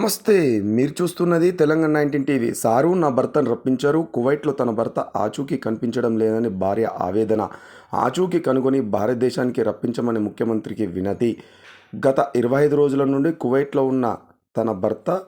నమస్తే మీరు చూస్తున్నది తెలంగాణ నైన్టీన్ టీవీ. సారు నా భర్తను రప్పించారు. కువైట్లో తన భర్త ఆచూకీ కనిపించడం లేదని భార్య ఆవేదన. ఆచూకీ కనుగొని భారతదేశానికి రప్పించమని ముఖ్యమంత్రికి వినతి. గత ఇరవై ఐదు రోజుల నుండి కువైట్లో ఉన్న తన భర్త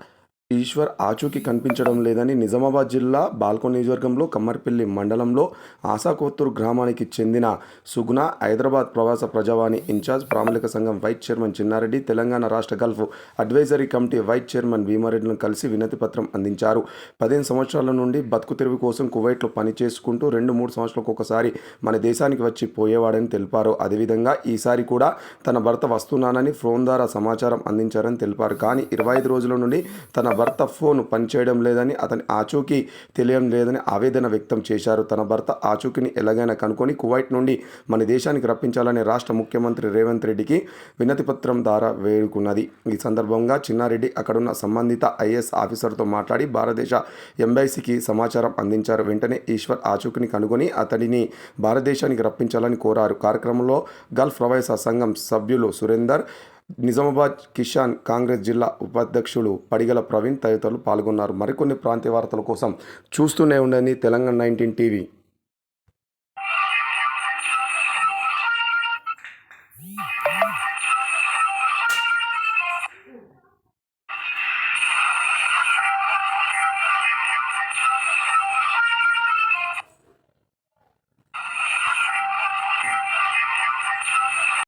ఈశ్వర్ ఆచూకీ కనిపించడం లేదని నిజామాబాద్ జిల్లా బాల్కో నియోజకవర్గంలో కమ్మర్పల్లి మండలంలో ఆశాకోత్తూరు గ్రామానికి చెందిన సుగుణ హైదరాబాద్ ప్రవాస ప్రజావాణి ఇన్ఛార్జ్ ప్రామాణిక సంఘం వైస్ చైర్మన్ చిన్నారెడ్డి తెలంగాణ రాష్ట్ర gulf advisory committee vice chairman భీమారెడ్డిని కలిసి వినతి పత్రం అందించారు. పదిహేను సంవత్సరాల నుండి బతుకు తెరువు కోసం కువైట్లో పని చేసుకుంటూ రెండు మూడు సంవత్సరాలకు ఒకసారి మన దేశానికి వచ్చి పోయేవాడని తెలిపారు. అదేవిధంగా ఈసారి కూడా తన భర్త వస్తున్నానని ఫోన్ ద్వారా సమాచారం అందించారని తెలిపారు. కానీ ఇరవై ఐదు రోజుల నుండి తన భర్త ఫోన్ పనిచేయడం లేదని అతని ఆచూకీ తెలియడం లేదని ఆవేదన వ్యక్తం చేశారు. తన భర్త ఆచూకీని ఎలాగైనా కనుక్కొని కువైట్ నుండి మన దేశానికి రప్పించాలని రాష్ట్ర ముఖ్యమంత్రి రేవంత్ రెడ్డికి వినతి పత్రం ద్వారా వేడుకున్నది. ఈ సందర్భంగా చిన్నారెడ్డి అక్కడున్న సంబంధిత ఐఏఎస్ ఆఫీసర్తో మాట్లాడి భారతదేశ ఎంబైసీకి సమాచారం అందించారు. వెంటనే ఈశ్వర్ ఆచూకీని కనుగొని అతడిని భారతదేశానికి రప్పించాలని కోరారు. కార్యక్రమంలో గల్ఫ్ ప్రవేశ సంఘం సభ్యులు సురేందర్ నిజామాబాద్ కిషాన్ కాంగ్రెస్ జిల్లా ఉపాధ్యక్షుడు పడిగల ప్రవీణ్ తదితరులు పాల్గొన్నారు. మరికొన్ని ప్రాంతీయ వార్తల కోసం చూస్తూనే ఉండండి తెలంగాణ నైన్టీన్ టీవీ.